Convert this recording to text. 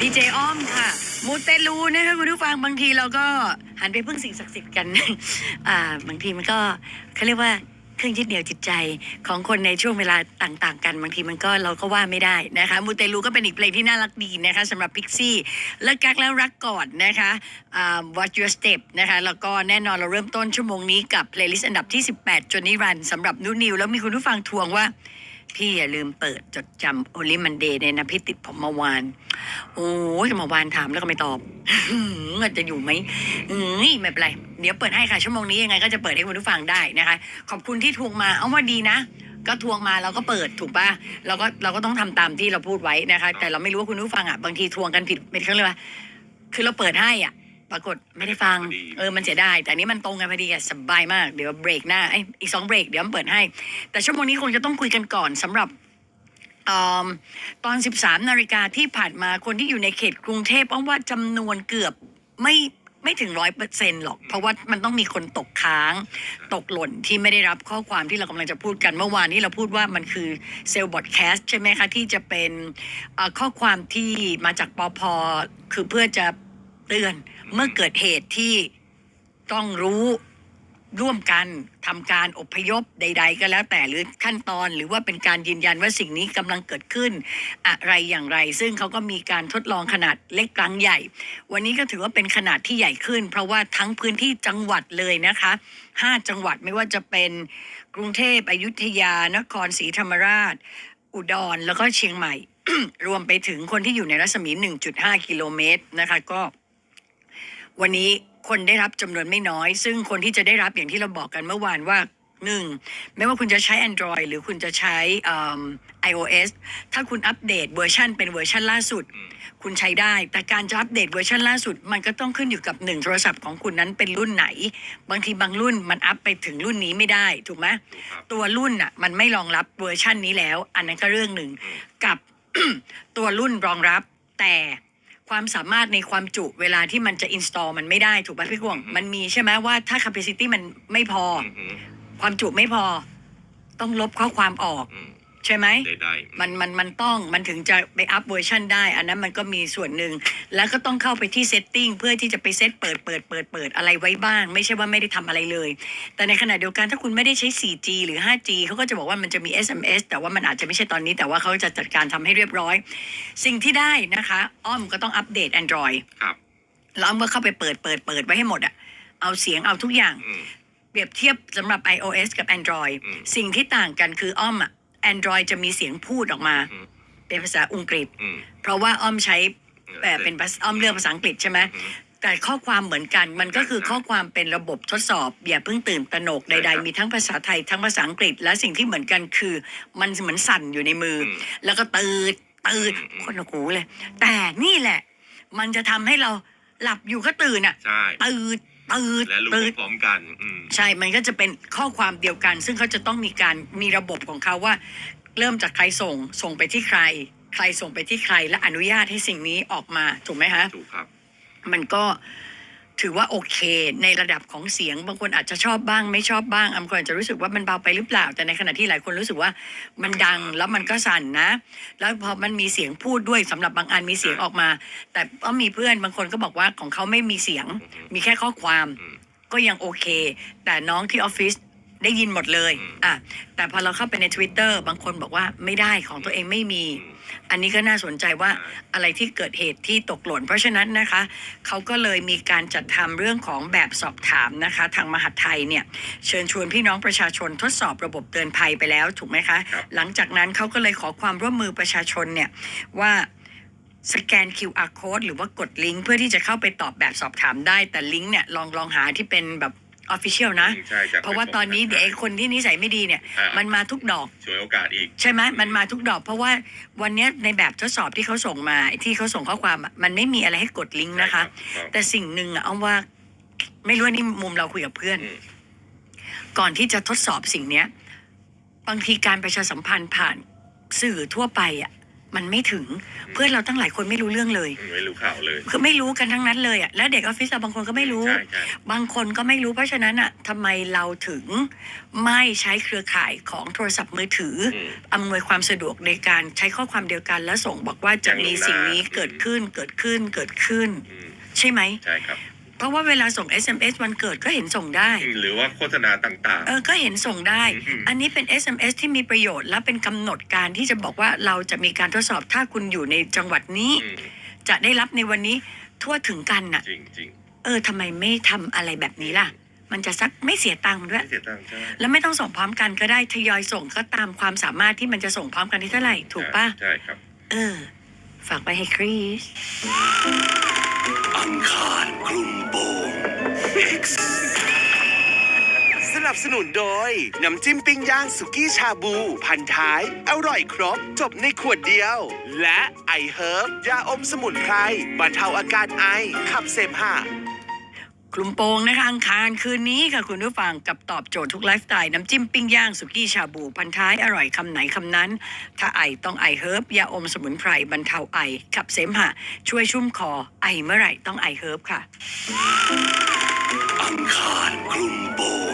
ดีเจอ้อมค่ะ มูเตลูนะคะคุณผู้ฟังบางทีเราก็หันไปพึ่งสิ่งศักดิ์สิทธิ์กัน อ่าบางทีมันก็เขาเรียกว่าเครื่องยึดเหนี่ยวจิตใจของคนในช่วงเวลาต่างๆ กันบางทีมันก็เราก็ว่าไม่ได้นะคะมูเตลูก็เป็นอีกเพลงที่น่ารักดีนะคะสำหรับพิกซี่เลิกกักแล้วรักก่อนนะคะอ่า Watch Your Step นะคะแล้วก็แน่นอนเราเริ่มต้นชั่วโมงนี้กับเพลย์ลิสต์อันดับที่ 18 จนนิรันสำหรับนุนิวแล้วมีคุณผู้ฟังทวงว่า พี่อย่าลืมเปิดจดจำโอลิมันเดย์ในนะพี่ติดผมเมื่อวาน โอ้ยเมื่อวานถามแล้วก็ไม่ตอบเงินจะอยู่ไหมเอืมไม่เป็นไร เดี๋ยวเปิดให้ค่ะ ชั่วโมงนี้ยังไงก็จะเปิดให้คุณผู้ฟังได้นะคะ ขอบคุณที่ทวงมา เอาว่าดีนะ ก็ทวงมาเราก็เปิดถูกปะเราก็เราก็ต้องทำตามที่เราพูดไว้นะคะ แต่เราไม่รู้ว่าคุณผู้ฟังอะบางทีทวงกันผิดเป็นเขาเรียว่าคือเราเปิดให้อะ ปรากฏไม่ได้ฟังพอดีเออมันเสียดายแต่อันนี้มันตรงกันพอดีอะสบายมาก เดี๋ยวเบรกหน้าไอยอีกสองเบรกเดี๋ยวมันเปิดให้ แต่ชั่วโมงนี้คงจะต้องคุยกันก่อนสำหรับอมตอน 13 นาฬิกาที่ผ่านมาคนที่อยู่ในเขตกรุงเทพเพราะว่าจำนวนเกือบไม่ไม่ถึงร้อยเปอร์เซ็นหรอก เพราะว่ามันต้องมีคนตกค้าง ตกหล่นที่ไม่ได้รับข้อความที่เรากำลังจะพูดกันเมื่อวานนี้เราพูดว่ามันคือเซลล์บอดแคสต์ใช่ไหมคะ ที่จะเป็นเอ่อข้อความที่มาจากปอพคือเพื่อจะ เตือน เมื่อเกิดเหตุที่ต้องรู้ร่วมกันทำการอพยพใด ๆ ก็แล้วแต่หรือขั้นตอนหรือว่าเป็นการยืนยันว่าสิ่งนี้กำลังเกิดขึ้น อะไรอย่างไร ซึ่งเขาก็มีการทดลองขนาดเล็กกลางใหญ่ วันนี้ก็ถือว่าเป็นขนาดที่ใหญ่ขึ้น เพราะว่าทั้งพื้นที่จังหวัดเลยนะคะห้าจังหวัดไม่ว่าจะเป็นกรุงเทพอยุธยา นครศรีธรรมราช อุดรแล้วก็เชียงใหม่ รวมไปถึงคนที่อยู่ในรัศมี 1.5 กิโลเมตรนะคะก็ วันนี้คนได้รับจำนวนไม่น้อย ซึ่งคนที่จะได้รับอย่างที่เราบอกกันเมื่อวานว่าหนึ่งไม่ว่าคุณจะใช้ Android หรือคุณจะใช้เอิ่ม iOS ถ้าคุณอัปเดตเวอร์ชันเป็นเวอร์ชันล่าสุดอืมคุณใช้ได้ แต่การจะอัปเดตเวอร์ชันล่าสุด มันก็ต้องขึ้นอยู่กับหนึ่งโทรศัพท์ของคุณนั้นเป็นรุ่นไหน บางทีบางรุ่นมันอัปไปถึงรุ่นนี้ไม่ได้ถูกไหมถูกครับตัวรุ่นอะมันไม่รองรับเวอร์ชันนี้แล้ว อันนั้นก็เรื่องหนึ่งอืมกับ ตัวรุ่นรองรับแต่ ความสามารถในความจุเวลาที่มันจะ install มันไม่ได้ถูกป่ะพี่กวง อืมมันมีใช่ไหมว่าถ้า capacity มันไม่พอ อืมอืมความจุไม่พอ ต้องลบข้อความออก อืม ใช่ไหมได้ได้มันมันมันต้องมันถึงจะไปอัพเวอร์ชันได้ อันนั้นมันก็มีส่วนหนึ่ง แล้วก็ต้องเข้าไปที่เซตติ้งเพื่อที่จะไปเซตเปิดเปิดเปิดเปิดอะไรไว้บ้าง ไม่ใช่ว่าไม่ได้ทำอะไรเลย แต่ในขณะเดียวกันถ้าคุณไม่ได้ใช้ 4G หรือ 5G เขาก็จะบอกว่ามันจะมี SMS แต่ว่ามันอาจจะไม่ใช่ตอนนี้ แต่ว่าเขาจะจัดการทำให้เรียบร้อย สิ่งที่ได้นะคะ อ้อมก็ต้องอัปเดต Android ครับ แล้วอ้อมก็เข้าไปเปิดเปิดเปิดไว้ให้หมดอะเอาเสียงเอาทุกอย่าง อืม เปรียบเทียบสำหรับ iOS กับ Android อืม สิ่งที่ต่างกันคืออ้อมอะ Android จะมีเสียงพูดออกมา อืม เป็นภาษาอังกฤษ อืม เพราะว่าอ้อมใช้เอ่อเป็นภาษาอ้อมเลือกภาษาอังกฤษใช่ไหมอืมแต่ข้อความเหมือนกัน มันก็คือใช่ข้อความเป็นระบบทดสอบ อย่าเพิ่งตื่นตระหนกใช่ใด ครับ ๆ มีทั้งภาษาไทยทั้งภาษาอังกฤษ และสิ่งที่เหมือนกันคือ มันเหมือนสั่นอยู่ในมืออม แล้วก็ตืดตืดอืมอืมคนละหูเลย แต่นี่แหละ มันจะทำให้เราหลับอยู่ก็ตื่นอะ ใช่ ตืด ตืดและรู้ตืด พร้อมๆกันอืม ใช่ มันก็จะเป็นข้อความเดียวกัน ซึ่งเขาจะต้องมีการมีระบบของเขาว่า เริ่มจากใครส่ง ส่งไปที่ใคร ใครส่งไปที่ใคร และอนุญาตให้สิ่งนี้ออกมา ถูกไหมคะถูกครับ มันก็ ถือว่าโอเค ในระดับของเสียงบางคนอาจจะชอบบ้าง ไม่ชอบบ้างบางคนอาจจะรู้สึกว่ามันเบาไปหรือเปล่า แต่ในขณะที่หลายคนรู้สึกว่ามันดังแล้วมันก็สั่นนะ แล้วพอมันมีเสียงพูดด้วยสำหรับบางอันมีเสียงออกมา แต่ก็มีเพื่อนบางคนก็บอกว่าของเขาไม่มีเสียงอือฮึมีแค่ข้อความอืมก็ยังโอเค แต่น้องที่ออฟฟิศได้ยินหมดเลยอืมอะแต่พอเราเข้าไปใน Twitter บางคนบอกว่าไม่ได้ของตัวเองไม่มี อืมอันนี้ก็น่าสนใจว่าใช่อะไรที่เกิดเหตุที่ตกหล่น เพราะฉะนั้นนะคะเขาก็เลยมีการจัดทำเรื่องของแบบสอบถามนะคะ ทางมหาดไทยเนี่ยเชิญชวนพี่น้องประชาชนทดสอบระบบเตือนภัยไปแล้วถูกไหมคะครับหลังจากนั้นเขาก็เลยขอความร่วมมือประชาชนเนี่ยว่าสแกน QR code หรือว่ากดลิงก์เพื่อที่จะเข้าไปตอบแบบสอบถามได้แต่ลิงก์เนี่ยลองลองหาที่เป็นแบบ ออฟฟิเชียลนะอืมใช่จากเพราะว่าตอนนี้เดี๋ยวไอ้คนที่นิสัยไม่ดีเนี่ย อ่ามันมาทุกดอกช่วยโอกาสอีก ใช่ไหมมันมาทุกดอก เพราะว่าวันเนี้ยในแบบทดสอบที่เขาส่งมาที่เขาส่งข้อความอะมันไม่มีอะไรให้กดลิงก์นะคะ ใช่รับ แต่สิ่งหนึ่งอะเอาว่า ไม่รู้ว่านี่มุมเราคุยกับเพื่อน อืม ก่อนที่จะทดสอบสิ่งเนี้ย บางทีการประชาสัมพันธ์ผ่านสื่อทั่วไปอะ มันไม่ถึง เพื่อนเราตั้งหลายคนไม่รู้เรื่องเลยไม่รู้ข่าวเลย คือไม่รู้กันทั้งนั้นเลยอะแล้วเด็กออฟฟิศเราบางคนก็ไม่รู้ ใช่ใช่ บางคนก็ไม่รู้เพราะฉะนั้นอะทำไมเราถึงไม่ใช้เครือข่ายของโทรศัพท์มือถืออมอำนวยความสะดวกในการใช้ข้อความเดียวกัน แล้วส่งบอกว่าจะมีสิ่งนี้เกิดขึ้นเกิดขึ้นเกิดขึ้น อืมใช่ไหม ใช่ครับเพ ราะว่าเวลาส่ง SMS วันเกิดก็เห็นส่งได้ หรือว่าโฆษณาต่าง เออ ก็เห็นส่งได้ อืม อันนี้เป็น SMS ที่มีประโยชน์และเป็นกำหนดการที่จะบอกว่าเราจะมีการทดสอบถ้าคุณอยู่ในจังหวัดนี้ ๆอืมจะได้รับในวันนี้ทั่วถึงกันน่ะ จริงจริงเออทำไมไม่ทำอะไรแบบนี้ล่ะ มันจะสักไม่เสียตังค์ด้วไม่ย เสียตังค์ใช่แล้วไม่ต้องส่งพร้อมกันก็ได้ทยอยส่งก็ตามความสามารถที่มันจะส่งพร้อมกันที่เท่าไหร่ถูกปะ ใช่ครับ เออ ฝากไปให้คริส อังคารคลุมโปง X สนับสนุนโดย น้ำจิ้มปิ้งย่างสุกี้ชาบู พันท้าย อร่อยครบ จบในขวดเดียว และไอเฮิร์บยาอมสมุนไพรบรรเทาอาการไอ ขับเสมหะ กลุ่มโปงนะคะอังคารคืนนี้ค่ะคุณผู้ฟังกับตอบโจทย์ทุกไลฟ์สไตล์น้ำจิ้มปิ้งย่างสุกี้ชาบูพันท้ายอร่อยคำไหนคำนั้น ถ้าไอต้องไอเฮิร์บยาอมสมุนไพรบรรเทาไอขับเสมหะ ช่วยชุ่มคอไอเมื่อไหร่ต้องไอเฮิร์บค่ะ อังคารกลุมโปง